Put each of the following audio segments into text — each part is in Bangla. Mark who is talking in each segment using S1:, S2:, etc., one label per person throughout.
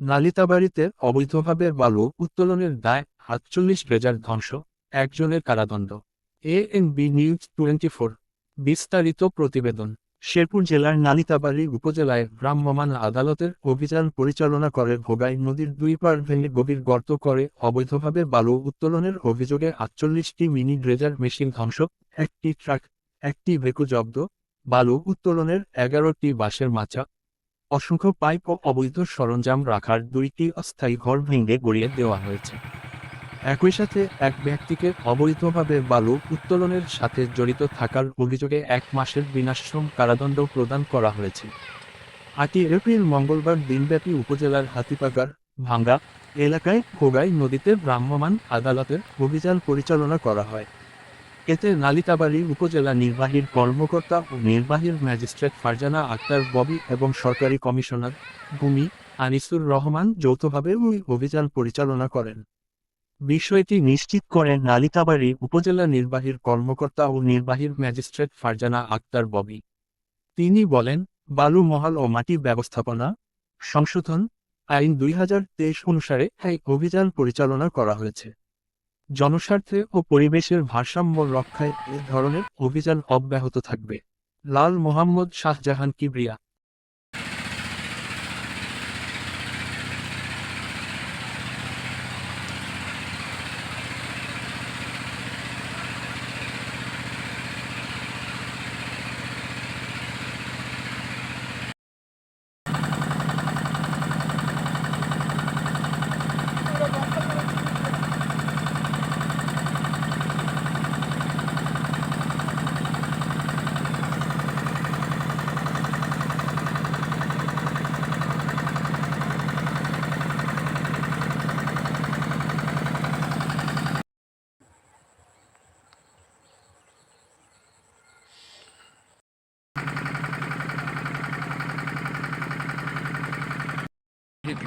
S1: নালিতাবাড়িতে অবৈধভাবে বালু উত্তোলনের দায় সাতচল্লিশ রেজার ধ্বংস, একজনের কারাদণ্ড। A N B news twenty four বিস্তারিত প্রতিবেদন। শেরপুর জেলার নালিতাবাড়ি উপজেলায় ভ্রাম্যমাণ আদালতের অভিযান পরিচালনা করে ভোগাই নদীর দুই পার ভেঙে গভীর গর্ত করে অবৈধভাবে বালু উত্তোলনের অভিযোগে আটচল্লিশটি মিনি ড্রেজার মেশিন ধ্বংস, একটি ট্রাক, একটি ভেকু জব্দ, বালু উত্তোলনের এগারোটি বাঁশের মাচা অসংখ্য পাইপ ও অবৈধ সরঞ্জাম রাখার দুইটি অস্থায়ী ঘর ভেঙে গড়িয়ে দেওয়া হয়েছে। একই সাথে এক ব্যক্তিকে অবৈধভাবে বালু উত্তোলনের সাথে জড়িত থাকার অভিযোগে এক মাসের বিনাশ্রম কারাদণ্ড প্রদান করা হয়েছে। আটই এপ্রিল মঙ্গলবার দিনব্যাপী উপজেলার হাতিপাগার, ভাঙ্গা এলাকায় খোগাই নদীতে ভ্রাম্যমাণ আদালতের অভিযান পরিচালনা করা হয়। এতে নালিতাবাড়ি উপজেলা নির্বাহীর কর্মকর্তা ও নির্বাহীর ম্যাজিস্ট্রেট ফারজানা আক্তার ববি এবং সরকারি কমিশনার ভূমি আনিসুর রহমান যৌথভাবে ওই অভিযান পরিচালনা করেন। বিষয়টি নিশ্চিত করেন নালিতাবাড়ি উপজেলা নির্বাহীর কর্মকর্তা ও নির্বাহীর ম্যাজিস্ট্রেট ফারজানা আক্তার ববি। তিনি বলেন, বালু মহাল ও মাটি ব্যবস্থাপনা, সংশোধন, আইন দুই হাজার তেইশ অনুসারে এই অভিযান পরিচালনা করা হয়েছে। জনস্বার্থে ও পরিবেশের ভারসাম্য রক্ষায় এ ধরনের অভিযান অব্যাহত থাকবে। লাল মোহাম্মদ শাহজাহান কিবরিয়া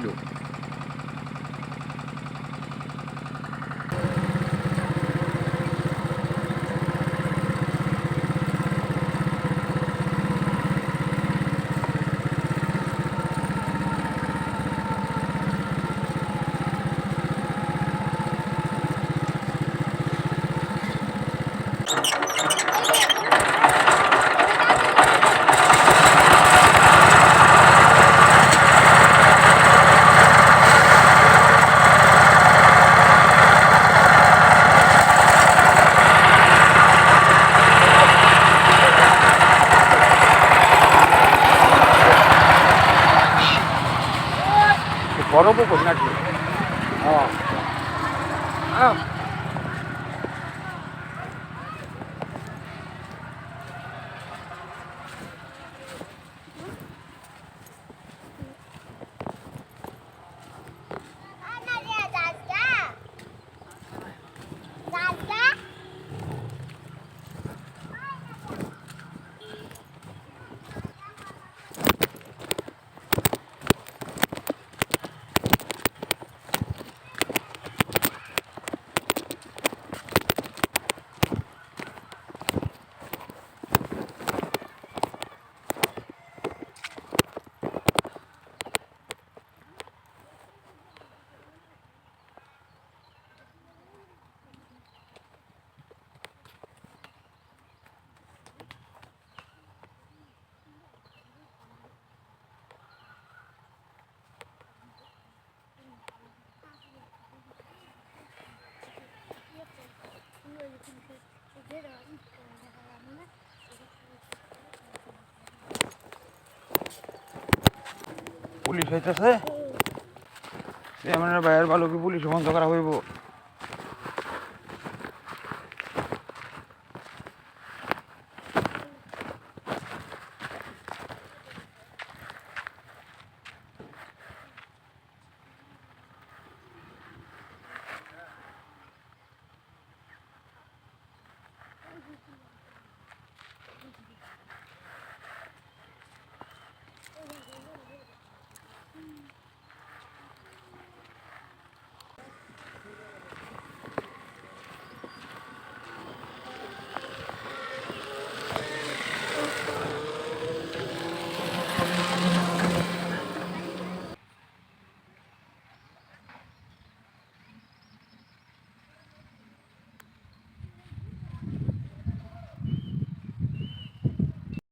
S2: kilo. 保证不滚下
S3: 去。啊、哦。
S2: পুলিশ হইতেছে। মানে বাইরের বালুকে পুলিশ বন্ধ করা হইব।